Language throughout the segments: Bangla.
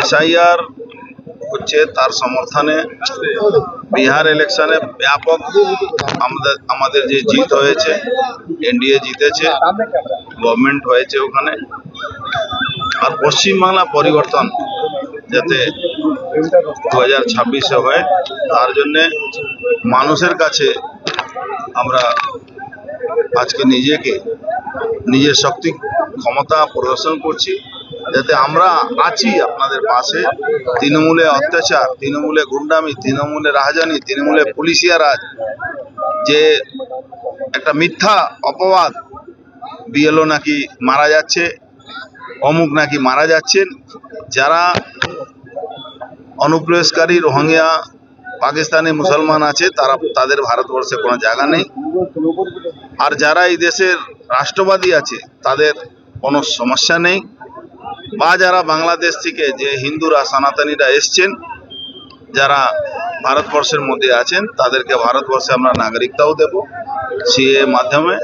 এসআইআর হচ্ছে তার সমর্থনে বিহার ইলেকশনে ব্যাপক আমাদের আমাদের যে জিত হয়েছে, এনডিএ জিতেছে, গভর্নমেন্ট হয়েছে ওখানে। আর পশ্চিমবাংলা পরিবর্তন যাতে দু হাজার ছাব্বিশে হয়, তার জন্যে মানুষের কাছে আমরা আজকে নিজেকে, নিজের শক্তি, ক্ষমতা প্রদর্শন করছি। যাতে আমরা আছি আপনাদের পাশে। তৃণমূলে অত্যাচার, তৃণমূলে গুন্ডামি, তৃণমূলে রাজধানী তৃণমূলে পুলিশিয়া রাজ যে একটা মিথ্যা অপবাদ বিএলও নাকি মারা যাচ্ছে, অমুক নাকি মারা যাচ্ছেন, যারা অনুপ্রবেশকারী রোহিঙ্গা পাকিস্তানি মুসলমান আছে, তারা তাদের ভারতবর্ষে কোনো জায়গা নেই। আর যারা এই দেশের রাষ্ট্রবাদী আছে, তাদের কোনো সমস্যা নেই। বা যারা বাংলাদেশ থেকে যে হিন্দুরা সনাতনীরা এসছেন যারা ভারতবর্ষের মধ্যে আছেন তাদেরকে ভারতবর্ষে আমরা নাগরিকতাও দেব। সিএ মাধ্যমে।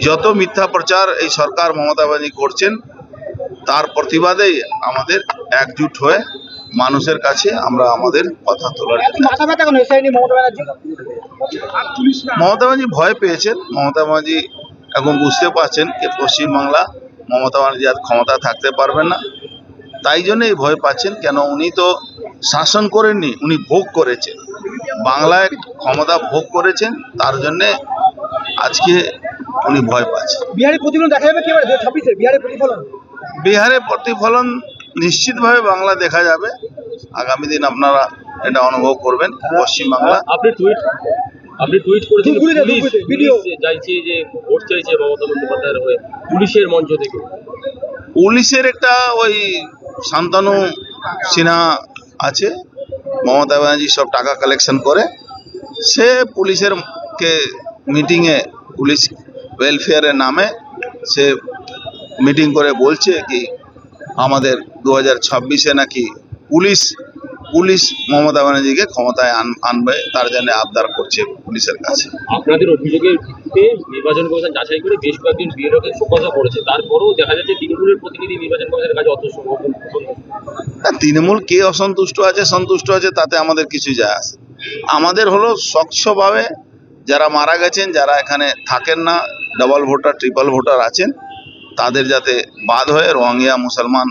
যত মিথ্যা প্রচার এই সরকার মমতা ব্যানার্জি করছেন তার প্রতিবাদেই আমাদের একজুট হয়ে মানুষের কাছে আমরা আমাদের কথা তোলার মমতা ব্যানার্জি ভয় পেয়েছেন। মমতা ব্যানার্জি এখন বুঝতে পারছেন যে পশ্চিমবাংলা মমতা ব্যানার্জি আর ক্ষমতা থাকতে পারবেন না। তাই জন্যই ভয় পাচ্ছেন কেন উনি তো শাসন করেননি উনি ভোগ করেছেন। বাংলায় ক্ষমতা ভোগ করেছেন তার জন্যে আজকে উনি ভয় পাচ্ছেন। বিহারে প্রতিফলন দেখা যাবে কি ছাব্বিশে বিহারে প্রতিফলন? বিহারে প্রতিফলন নিশ্চিতভাবে বাংলা দেখা যাবে। আগামী দিন আপনারা এটা অনুভব করবেন পশ্চিমবাংলা। আপনি টুইট আপনি টুইট করেছেন ধুপগুড়িতে, পুলিশ ভিডিও। চাইছে যে ভোট চাইছে মমতা বন্দ্যোপাধ্যায়ের হয়ে পুলিশের মঞ্চ থেকে পুলিশের একটা ওই শান্তানু সিনহা আছে মমতা ব্যানার্জি সব টাকা কালেকশন করে সে পুলিশের কে মিটিংয়ে পুলিশ ওয়েলফেয়ারের নামে সে মিটিং করে বলছে কি আমাদের দু হাজার ছাব্বিশে নাকি পুলিশ পুলিশ মমতা ব্যানার্জিকে ক্ষমতায় আনবে তার জন্য আবদার করছে পুলিশের কাছে। আপনাদের অভিযোগের ভিত্তিতে নির্বাচন কমিশন যাচাই করে বেশ কয়েকজন বিএলওকে শোকজা করেছে তারপরেও দেখা যাচ্ছে তৃণমূলের প্রতিনিধি নির্বাচন কমিশনের কাছে অত না, তৃণমূল কে অসন্তুষ্ট আছে সন্তুষ্ট আছে তাতে আমাদের কিছু যায় আসে আমাদের হলো স্বচ্ছভাবে যারা মারা গেছেন যারা এখানে থাকেন না ডাবল ভোটার ট্রিপল ভোটার আছেন তাদের যাতে বাদ হয়ে রোহিঙ্গা মুসলমান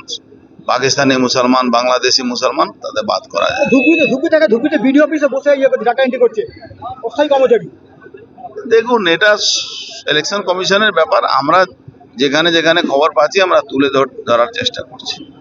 পাকিস্তানি মুসলমান বাংলাদেশি মুসলমান তাদের বাদ করা যায়। থেকে বিডিও অফিসে বসে ডাটা এন্ট্রি করছে। অস্থায়ী কর্মচারী। দেখুন এটা ইলেকশন কমিশনের ব্যাপার। আমরা যেখানে যেখানে খবর পাচ্ছি আমরা তুলে ধর- ধরার চেষ্টা করছি।